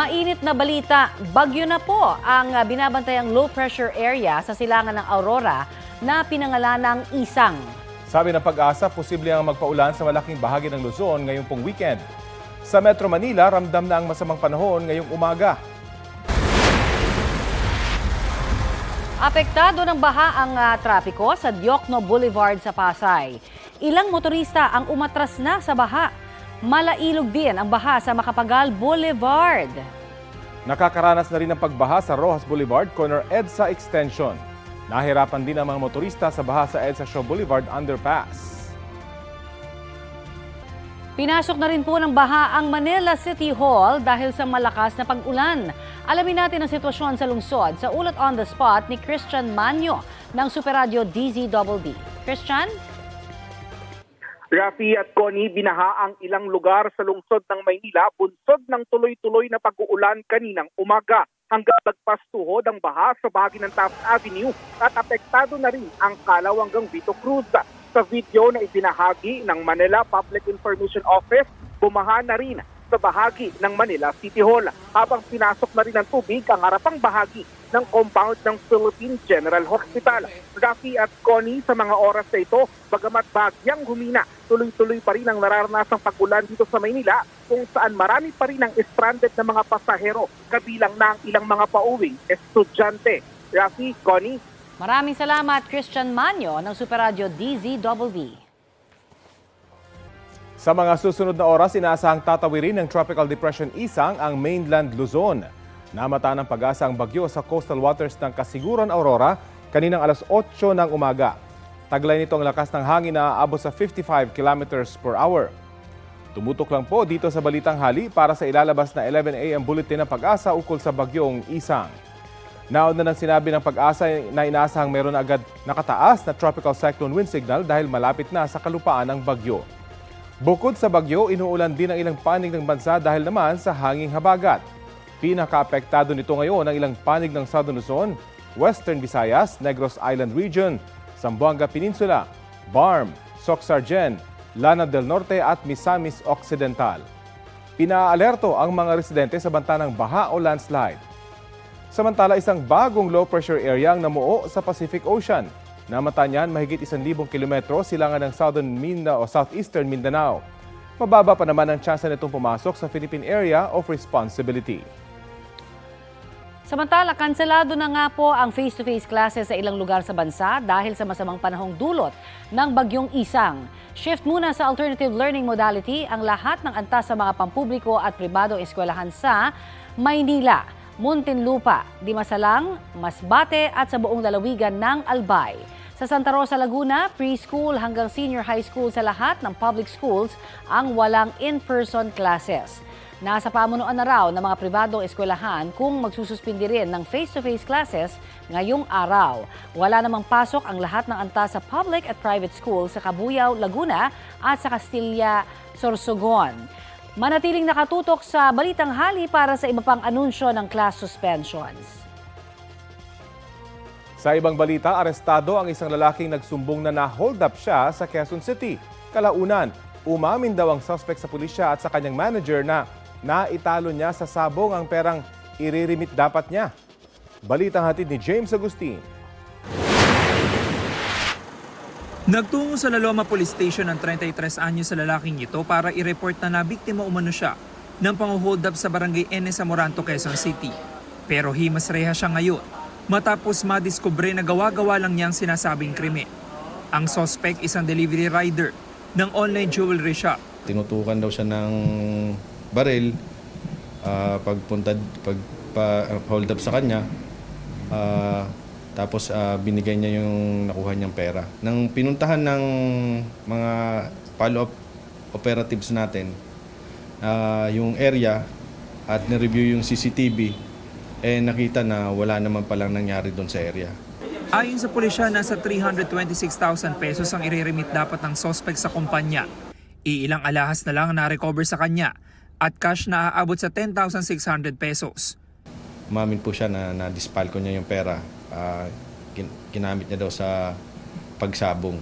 Mainit na balita, bagyo na po ang ah, binabantayang low pressure area sa silangan ng Aurora na pinangalanang Isang. Sabi ng pag-asa, posible ang magpaulan sa malaking bahagi ng Luzon ngayong pong weekend. Sa Metro Manila, ramdam na ang masamang panahon ngayong umaga. Apektado ng baha ang ah, trapiko sa Diokno Boulevard sa Pasay. Ilang motorista ang umatras na sa baha. Malailog din ang baha sa Makapagal Boulevard. Nakakaranas na rin ng pagbaha sa Rojas Boulevard, corner EDSA Extension. Nahirapan din ang mga motorista sa baha sa EDSA Show Boulevard Underpass. Pinasok na rin po ng baha ang Manila City Hall dahil sa malakas na pag-ulan. Alamin natin ang sitwasyon sa lungsod sa ulat on the spot ni Christian Manyo ng Superradio DZBB. Christian? Rafi at Connie, binaha ang ilang lugar sa lungsod ng Maynila bunsod ng tuloy-tuloy na pag-uulan kaninang umaga hanggang lagpas tuhod ang baha sa bahagi ng Taft Avenue at apektado na rin ang Kalaw hanggang Vito Cruz. Sa video na ibinahagi ng Manila Public Information Office, bumaha na rin sa bahagi ng Manila City Hall habang pinasok na rin ng tubig ang harapang bahagi ng compound ng Philippine General Hospital. Rafi at Connie sa mga oras na ito, bagamat bagyang humina, tuloy-tuloy pa rin ang nararanasang pag-ulan dito sa Maynila kung saan marami pa rin ang stranded na mga pasahero kabilang na ang ilang mga pauwing estudyante. Rafi, Connie, Maraming salamat Christian Manyo ng Superradio DZBB. Sa mga susunod na oras, inaasahang tatawirin ng Tropical Depression Isang ang mainland Luzon. Namata ng pag-asa ang bagyo sa coastal waters ng Kasiguran, Aurora kaninang alas 8 ng umaga. Taglay nito ang lakas ng hangin na aabot sa 55 kilometers per hour. Tumutok lang po dito sa Balitang Hali para sa ilalabas na 11 a.m. bulletin ng pag-asa ukol sa bagyong Isang. Nauna nang sinabi ng pag-asa na inaasahang meron agad nakataas na tropical cyclone wind signal dahil malapit na sa kalupaan ng bagyo. Bukod sa bagyo, inuulan din ang ilang panig ng bansa dahil naman sa hanging habagat. Pinakaapektado nito ngayon ang ilang panig ng Southern Luzon, Western Visayas, Negros Island Region, Zamboanga Peninsula, Barm, Soxargen, Lana del Norte at Misamis Occidental. Pinaalerto ang mga residente sa banta ng baha o landslide. Samantala, isang bagong low pressure area ang namuo sa Pacific Ocean. Namata niyan mahigit 1,000 kilometro silangan ng Southern Mindanao o Southeastern Mindanao. Mababa pa naman ang tsansa nitong pumasok sa Philippine Area of Responsibility. Samantala, kanselado na nga po ang face-to-face classes sa ilang lugar sa bansa dahil sa masamang panahong dulot ng bagyong isang. Shift muna sa alternative learning modality ang lahat ng antas sa mga pampubliko at pribadong eskwelahan sa Maynila, Muntinlupa, Dimasalang, Masbate at sa buong lalawigan ng Albay. Sa Santa Rosa, Laguna, preschool hanggang senior high school sa lahat ng public schools ang walang in-person classes. Nasa pamunuan na raw ng mga pribadong eskwelahan kung magsususpindi rin ng face-to-face classes ngayong araw. Wala namang pasok ang lahat ng antas sa public at private school sa Cabuyao, Laguna at sa Castilla, Sorsogon. Manatiling nakatutok sa Balitang Hali para sa iba pang anunsyo ng class suspensions. Sa ibang balita, arestado ang isang lalaking nagsumbong na na-hold up siya sa Quezon City. Kalaunan, umamin daw ang suspect sa pulisya at sa kanyang manager na naitalo niya sa sabong ang perang iririmit dapat niya. Balitang hatid ni James Agustin. Nagtungo sa Laloma Police Station ang 33 anyo sa lalaking ito para i-report na nabiktima umano siya ng pang-hold up sa barangay N sa Moranto, Quezon City. Pero himas reha siya ngayon matapos madiskubre na gawa-gawa lang niya ang sinasabing krimen. Ang suspect isang delivery rider ng online jewelry shop. tinutukan daw siya ng baril ah, pagpunta pag pa, hold up sa kanya ah, tapos ah, binigay niya yung nakuha niyang pera. Nang pinuntahan ng mga follow-up operatives natin ah, yung area at ni-review yung CCTV eh nakita na wala naman palang nangyari doon sa area. Ayon sa pulisya, nasa 326,000 pesos ang ireremit dapat ng suspect sa kumpanya. Iilang alahas na lang na-recover sa kanya at cash na aabot sa 10,600 pesos. umamin po siya na na-dispal ko niya yung pera. Gin- ginamit niya daw sa pagsabong.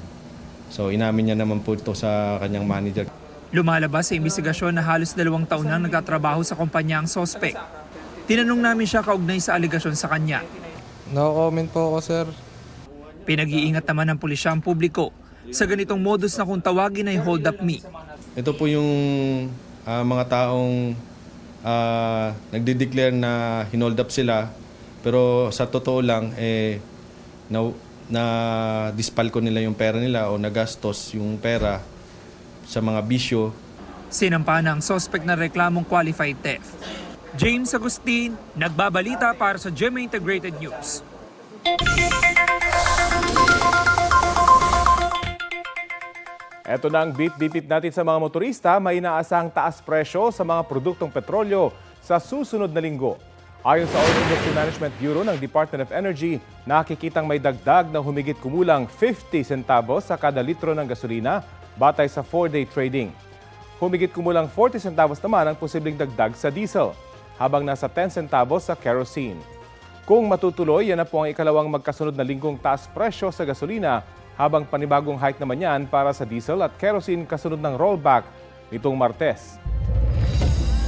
So inamin niya naman po ito sa kanyang manager. Lumalabas sa investigasyon na halos dalawang taon nang nagtatrabaho sa kumpanya ang sospek. Tinanong namin siya kaugnay sa aligasyon sa kanya. No comment po ako, sir. Pinag-iingat naman ng pulisya ang publiko sa ganitong modus na kung tawagin ay hold up me. Ito po yung ah, mga taong ah, nagde-declare na hinold up sila pero sa totoo lang eh na, na dispal ko nila yung pera nila o nagastos yung pera sa mga bisyo Sinampa na ang sospek na reklamong qualified theft. James Agustin, nagbabalita para sa GMA Integrated News. Ito na ang beat-beat natin sa mga motorista, may inaasang taas presyo sa mga produktong petrolyo sa susunod na linggo. Ayon sa Oil Industry Management Bureau ng Department of Energy, nakikitang may dagdag na humigit kumulang 50 centavos sa kada litro ng gasolina batay sa 4-day trading. Humigit kumulang 40 centavos naman ang posibleng dagdag sa diesel, habang nasa 10 centavos sa kerosene. Kung matutuloy, yan na po ang ikalawang magkasunod na linggong taas presyo sa gasolina habang panibagong hike naman yan para sa diesel at kerosene kasunod ng rollback nitong Martes.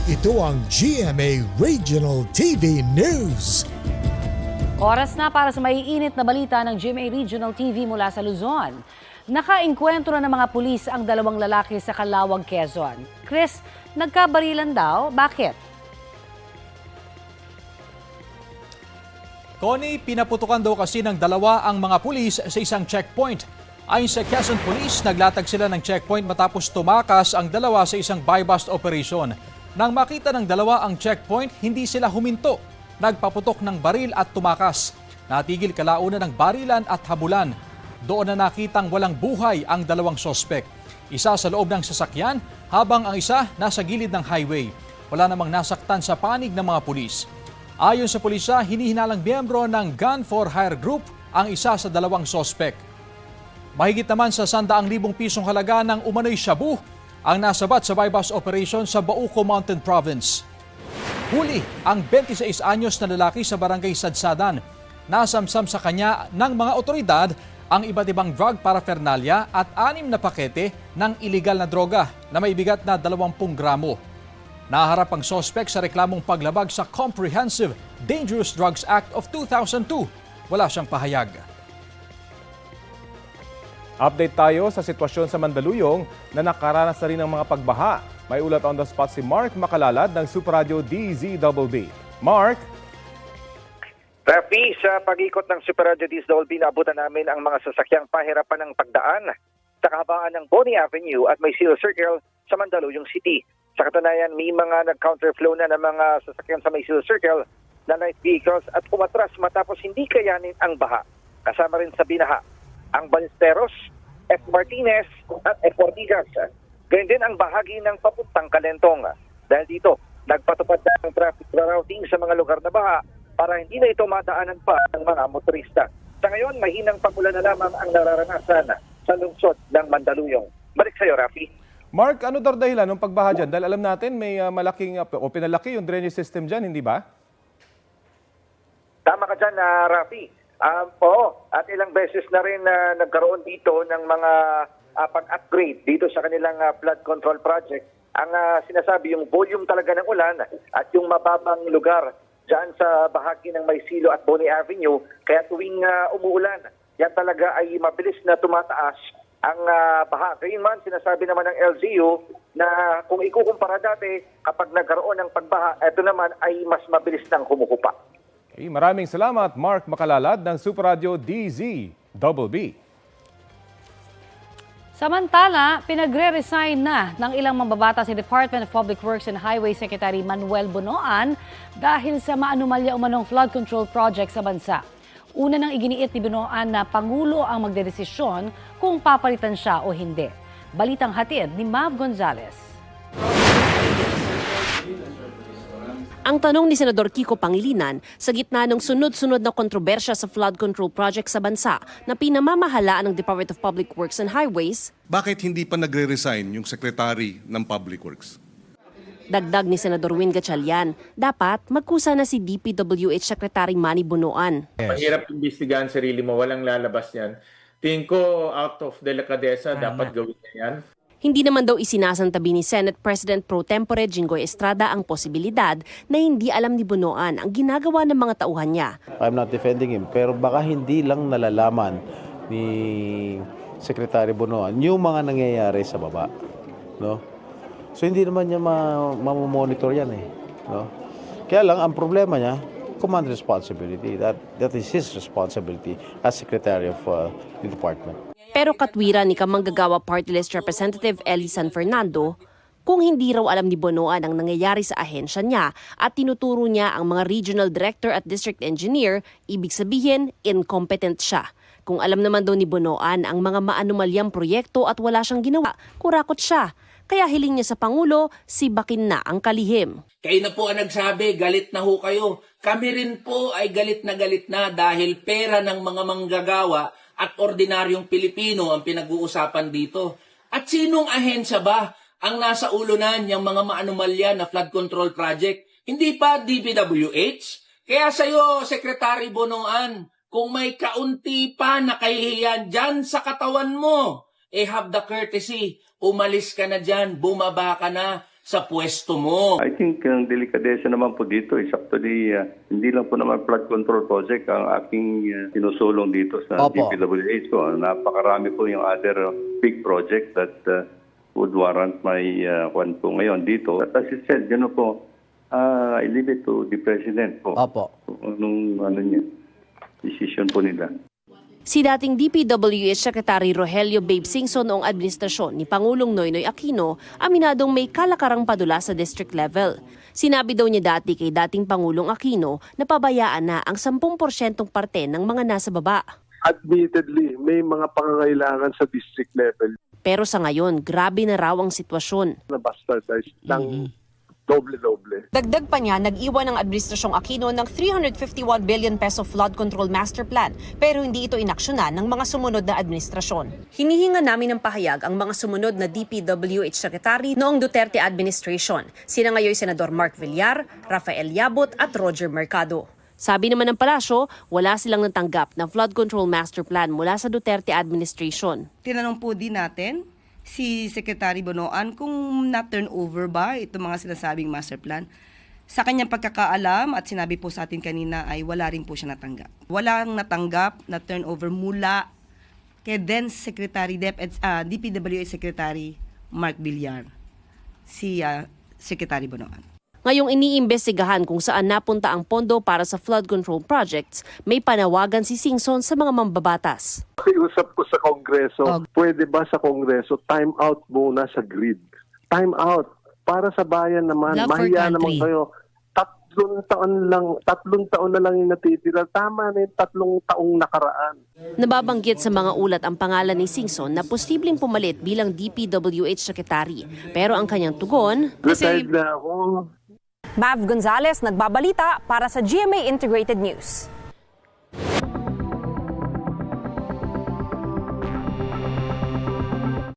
Ito ang GMA Regional TV News. Oras na para sa maiinit na balita ng GMA Regional TV mula sa Luzon. Nakainkwentro na ng mga pulis ang dalawang lalaki sa Kalawag, Quezon. Chris, nagkabarilan daw? Bakit? Connie, pinaputukan daw kasi ng dalawa ang mga pulis sa isang checkpoint. Ayon sa Quezon Police, naglatag sila ng checkpoint matapos tumakas ang dalawa sa isang buy-bust operation. Nang makita ng dalawa ang checkpoint, hindi sila huminto. Nagpaputok ng baril at tumakas. Natigil kalauna ng barilan at habulan. Doon na nakitang walang buhay ang dalawang sospek. Isa sa loob ng sasakyan habang ang isa nasa gilid ng highway. Wala namang nasaktan sa panig ng mga pulis. Ayon sa pulisya, hinihinalang miyembro ng Gun for Hire Group ang isa sa dalawang sospek. Mahigit naman sa 100,000 pisong halaga ng umano'y shabu ang nasabat sa buy-bust operation sa Bauco Mountain Province. Huli ang 26 anyos na lalaki sa barangay Sadsadan. Nasamsam sa kanya ng mga otoridad ang iba't ibang drug paraphernalia at anim na pakete ng iligal na droga na may bigat na 20 gramo. Naharap ang sospek sa reklamong paglabag sa Comprehensive Dangerous Drugs Act of 2002. Wala siyang pahayag. Update tayo sa sitwasyon sa Mandaluyong na nakaranas na rin ng mga pagbaha. May ulat on the spot si Mark Makalalad ng Super Radio DZBB. Mark? Rafi, sa pag-ikot ng Super Radio DSWB, naabutan namin ang mga sasakyang pahirapan ng pagdaan sa kahabaan ng Bonnie Avenue at may Seal Circle sa Mandaluyong City. Sa katunayan, may mga nag-counterflow na ng mga sasakyan sa may Seal Circle na light vehicles at umatras matapos hindi kayanin ang baha. Kasama rin sa binaha ang Ballesteros, F. Martinez at F. Ortigas. Ganyan din ang bahagi ng papuntang Kalentong. Dahil dito, nagpatupad na ang traffic routing sa mga lugar na baha para hindi na ito madaanan pa ng mga motorista. Sa ngayon, mahinang pagulan na lamang ang nararanasan sa lungsod ng Mandaluyong. Balik sa iyo, Rafi. Mark, ano daw dahilan ng pagbaha dyan? Dahil alam natin may ah, malaking, ah, o pinalaki yung drainage system dyan, hindi ba? Tama ka dyan, na Rafi. Um, oo, at ilang beses na rin na nagkaroon dito ng mga ah, pag-upgrade dito sa kanilang ah, flood control project. Ang ah, sinasabi, yung volume talaga ng ulan at yung mababang lugar dyan sa bahagi ng Maysilo at Bonnie Avenue. Kaya tuwing ah, umuulan, yan talaga ay mabilis na tumataas ang ah, baha. Gayunman, sinasabi naman ng LGU na kung ikukumpara dati, kapag nagkaroon ng pagbaha, ito naman ay mas mabilis nang kumukupa. Okay, maraming salamat, Mark Makalalad ng Super Radio DZBB. Samantala, pinagre-resign na ng ilang mambabata si Department of Public Works and Highway Secretary Manuel Bonoan dahil sa maanumalya umanong flood control project sa bansa. Una nang iginiit ni Bonoan na Pangulo ang magdedesisyon kung papalitan siya o hindi. Balitang hatid ni Mav Gonzalez. Ang tanong ni Senador Kiko Pangilinan sa gitna ng sunod-sunod na kontrobersya sa flood control project sa bansa na pinamamahalaan ng Department of Public Works and Highways, Bakit hindi pa nagre-resign yung Secretary ng Public Works? Dagdag ni Senador Win Gatchalian, dapat magkusa na si DPWH Secretary Manny Bunoan. Mahirap imbestigahan sarili mo, walang lalabas yan. Tingin ko, out of delicadeza, dapat gawin na yan. Hindi naman daw isinasantabi ni Senate President Pro Tempore Jinggoy Estrada ang posibilidad na hindi alam ni Bunoan ang ginagawa ng mga tauhan niya. I'm not defending him, pero baka hindi lang nalalaman ni Secretary Bonoan yung mga nangyayari sa baba, no? So hindi naman niya ma mamomonitor yan eh, no? Kaya lang ang problema niya, command responsibility. That that is his responsibility as Secretary of uh, the department. Pero katwiran ni Kamanggagawa Party List Representative Eli San Fernando, kung hindi raw alam ni Bonoan ang nangyayari sa ahensya niya at tinuturo niya ang mga regional director at district engineer, ibig sabihin, incompetent siya. Kung alam naman daw ni Bonoan ang mga maanumalyang proyekto at wala siyang ginawa, kurakot siya. Kaya hiling niya sa Pangulo, sibakin na ang kalihim. Kayo na po ang nagsabi, galit na ho kayo. Kami rin po ay galit na galit na dahil pera ng mga manggagawa at ordinaryong Pilipino ang pinag-uusapan dito. At sinong ahensya ba ang nasa ulunan ng mga maanumalya na flood control project? Hindi pa DPWH? Kaya sa'yo, Secretary Bonoan, kung may kaunti pa na kahihiyan dyan sa katawan mo, eh have the courtesy, umalis ka na dyan, bumaba ka na sa pwesto mo. I think ang delikadesa naman po dito is actually uh, hindi lang po naman flood control project ang aking uh, sinusulong dito sa Opo. DPWH ko. Napakarami po yung other uh, big project that uh, would warrant my uh, kwan po ngayon dito. At as I said, gano'n po, uh, I leave it to the President po. Opo. Anong ano niya, decision po nila. Si dating DPWH Secretary Rogelio Babe Singson noong administrasyon ni Pangulong Noynoy Aquino, aminadong may kalakarang padula sa district level. Sinabi daw niya dati kay dating Pangulong Aquino na pabayaan na ang 10% parte ng mga nasa baba. admittedly, may mga pangangailangan sa district level Pero sa ngayon, grabe na raw ang sitwasyon. na bastardized ng doble-doble. Dagdag pa niya, nag-iwan ng Administrasyong Aquino ng 351 billion peso flood control master plan pero hindi ito inaksyonan ng mga sumunod na administrasyon. Hinihinga namin ng pahayag ang mga sumunod na DPWH Secretary noong Duterte administration. Sina ngayon Senador Mark Villar, Rafael Yabot at Roger Mercado. Sabi naman ng palasyo, wala silang natanggap na flood control master plan mula sa Duterte administration. tinanong po din natin si Secretary Bonoan kung na-turn over ba itong mga sinasabing master plan. Sa kanyang pagkakaalam at sinabi po sa atin kanina ay wala rin po siya natanggap. Walang natanggap na turnover mula kay then Secretary Dep uh, DPWH Secretary Mark Villar, si ah, Secretary Bonoan. Ngayong iniimbestigahan kung saan napunta ang pondo para sa flood control projects, may panawagan si Singson sa mga mambabatas. Pakiusap ko sa Kongreso, pwede ba sa Kongreso time out muna sa grid? Time out. Para sa bayan naman, Love mahiya naman kayo. Tatlong taon lang, tatlong taon na lang yung natitira. Tama na yung tatlong taong nakaraan. Nababanggit sa mga ulat ang pangalan ni Singson na posibleng pumalit bilang DPWH Secretary. Pero ang kanyang tugon, Retired na ako. Mav Gonzalez nagbabalita para sa GMA Integrated News.